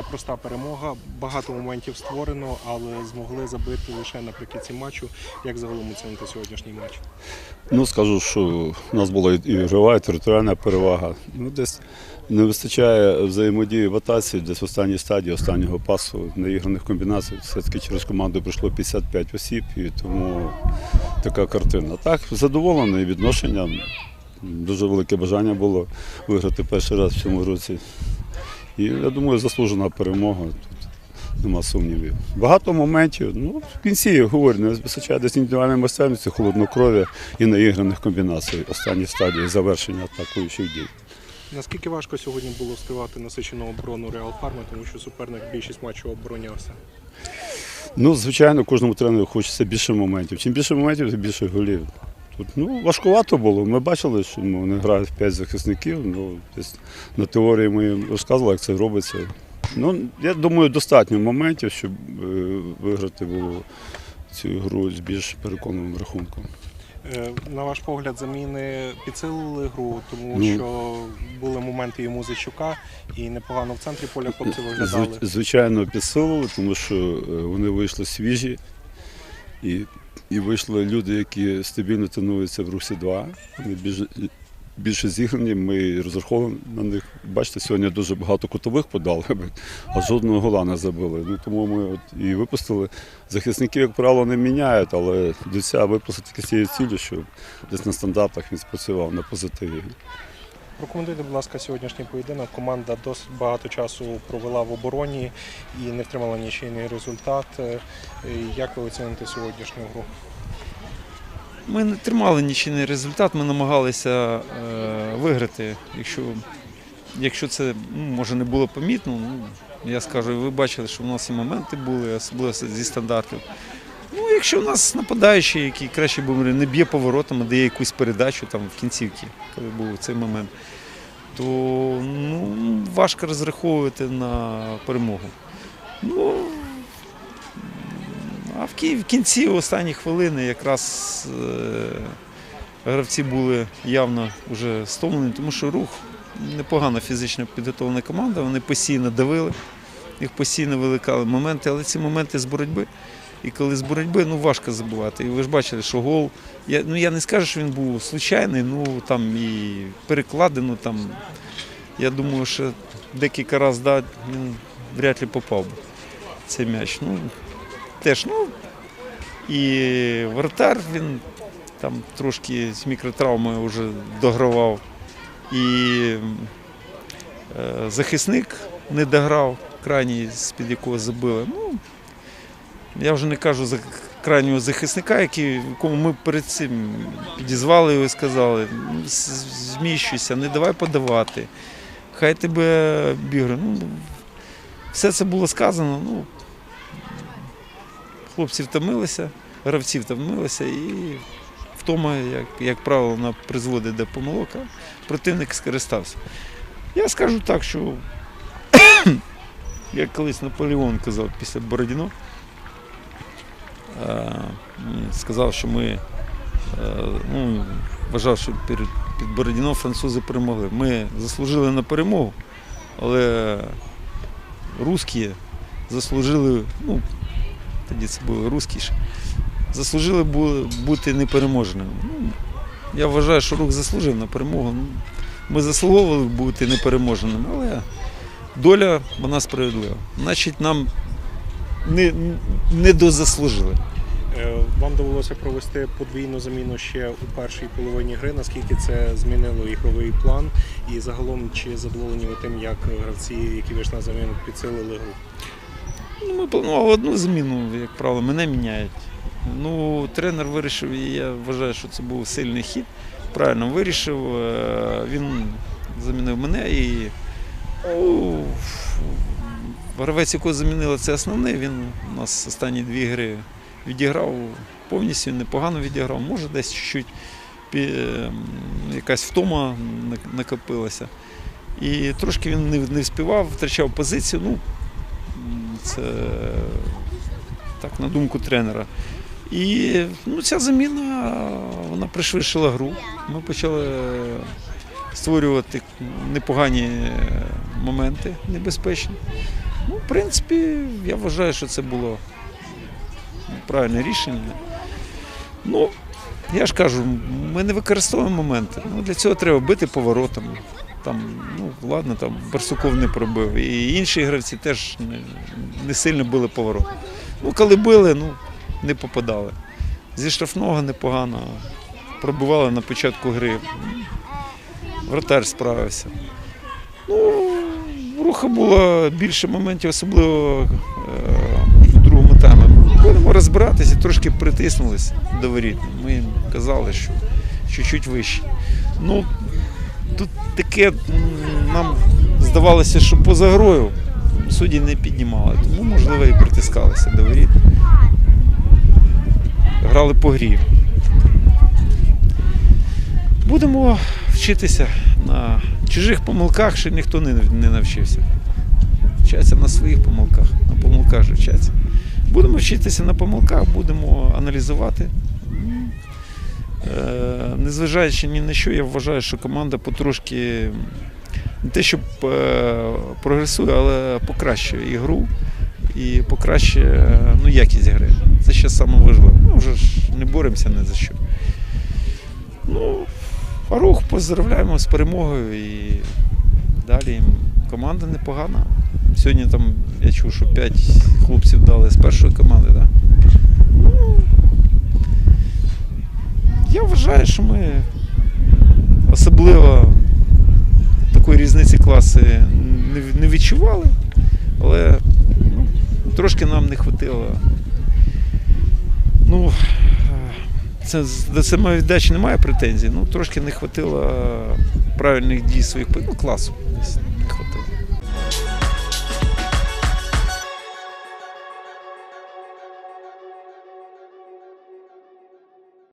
непроста перемога. Багато моментів створено, але змогли забити лише наприкінці матчу. Як загалом оцінити сьогоднішній матч? Ну, скажу, що у нас була і ігрова, і територіальна перевага. Ну, десь не вистачає взаємодії в атаці, десь в останній стадії останнього пасу неіграних комбінацій. Все-таки через команду прийшло 55 осіб, і тому така картина. Так, задоволений відношенням. Дуже велике бажання було виграти перший раз в цьому році. І я думаю, заслужена перемога. Тут нема сумнівів. Багато моментів. Ну, в кінці я говорю, не вистачає десь індивідуальної майстерності, холоднокров'я і наіграних комбінацій. Останні стадії завершення атакуючих дій. Наскільки важко сьогодні було встигати насичену оборону Реал Фарми, тому що суперник більшість матчів оборонявся. Ну, звичайно, кожному тренеру хочеться більше моментів. Чим більше моментів, тим більше голів. Ну, важкувато було. Ми бачили, що ну, вони грають в 5 захисників. Ну, десь на теорії ми їм розказували, як це робиться. Ну, я думаю, достатньо моментів, щоб е, виграти було цю гру з більш переконаним рахунком. Е, На ваш погляд, заміни підсилили гру, тому Ну. що були моменти і Музичука, і непогано в центрі поля хлопці виглядали. Звичайно, підсилили, тому що е, вони вийшли свіжі. І, і вийшли люди, які стабільно тренуються в русі 2. Вони більше, більше зіграні, ми розраховуємо на них. Бачите, сьогодні дуже багато кутових подали, а жодного гола не забили. Ну, тому ми от і випустили. Захисників, як правило, не міняють, але Дуця випустили тільки з цією ціллю, щоб десь на стандартах він спрацював на позитиві. Прокоментуйте, будь ласка, сьогоднішній поєдинок. Команда досить багато часу провела в обороні і не втримала нічийний результат. Е, Як ви оціните сьогоднішню гру? Ми не тримали нічийний результат, ми намагалися е, виграти. Якщо, якщо це ну, може не було помітно, ну, я скажу, ви бачили, що в нас і моменти були, особливо зі стандартів. Якщо у нас нападаючий, який краще був, не б'є поворотами, дає якусь передачу там в кінцівці, коли був цей момент, то ну, важко розраховувати на перемогу. Ну, а в кінці останні хвилини якраз е, гравці були явно вже стомлені, тому що рух непогано фізично підготовлена команда, вони постійно давили, їх постійно виникали моменти, але ці моменти з боротьби. І коли з боротьби, ну важко забувати. І ви ж бачили, що гол. Я, ну, я не скажу, що він був случайний, ну там і перекладено там. Я думаю, що декілька разів да, він вряд ли попав би цей м'яч. Ну, теж, ну, і воротар він там трошки з мікротравмою вже догравав. І е, захисник не дограв, крайній, з-під якого забили. Ну, я вже не кажу за крайнього захисника, якому ми перед цим підізвали його і сказали, «Ну, зміщуйся, не давай подавати. Хай тебе бігає. Ну, все це було сказано. Ну, хлопці втомилися, гравці втомилися і втома, як, як правило, вона призводить до помилок, а противник скористався. Я скажу так, що як колись Наполеон казав після Бородіно, сказав, що ми е, ну, вважав, що під Бородіно французи перемогли. Ми заслужили на перемогу, але русські заслужили, ну, тоді це були русські ж, заслужили бути непереможними. Ну, я вважаю, що рух заслужив на перемогу. Ну, Ми заслуговували бути непереможними, але доля вона справедлива. Значить, нам не, не дозаслужили. Е, Вам довелося провести подвійну заміну ще у першій половині гри. Наскільки це змінило ігровий план? І загалом чи задоволені ви тим, як гравці, які вийшли на заміну, підсилили гру? Ну, ми планували одну зміну, як правило, мене міняють. Ну, тренер вирішив, і я вважаю, що це був сильний хід. Правильно вирішив. Е, Він замінив мене і ну, гравець, якого замінили, це основний. Він у нас останні дві гри відіграв повністю непогано відіграв. Може, десь чуть-чуть ем, якась втома накопилася. І трошки він не, не вспівав, втрачав позицію. Ну, Це так, на думку тренера. І ну, ця заміна вона пришвидшила гру. Ми почали створювати непогані моменти небезпечні. Ну, в принципі, я вважаю, що це було правильне рішення. Ну, я ж кажу, ми не використовуємо моменти. Ну, для цього треба бити поворотом. Там, ну, ладно, там Барсуков не пробив. І інші гравці теж не, не сильно били поворот. Ну, коли били, ну, не попадали. Зі штрафного непогано. Пробивали на початку гри. Вратар справився. Ну, руха було більше моментів, особливо е, в другому таймі. Будемо розбиратися, трошки притиснулися до воріт. Ми їм казали, що чуть-чуть вище. Ну, тут таке нам здавалося, що поза грою судді не піднімали, тому, можливо, і притискалися до воріт. Грали по грі. Будемо вчитися на чужих помилках, ще ніхто не, навчився. Вчаться на своїх помилках, на помилках вчаться. Будемо вчитися на помилках, будемо аналізувати. Е, незважаючи ні на що, я вважаю, що команда потрошки не те, що е, прогресує, але покращує ігру і покращує ну, якість гри. Це ще саме важливе. Ми вже ж не боремося ні за що. Ну, а рух поздравляємо з перемогою і далі команда непогана. Сьогодні там я чув, що 5 хлопців дали з першої команди. Да? Ну, я вважаю, що ми особливо такої різниці класи не, відчували, але ну, трошки нам не вистачило. Ну, це, до самовіддачі немає претензій, ну трошки не вистачило правильних дій своїх ну, класу.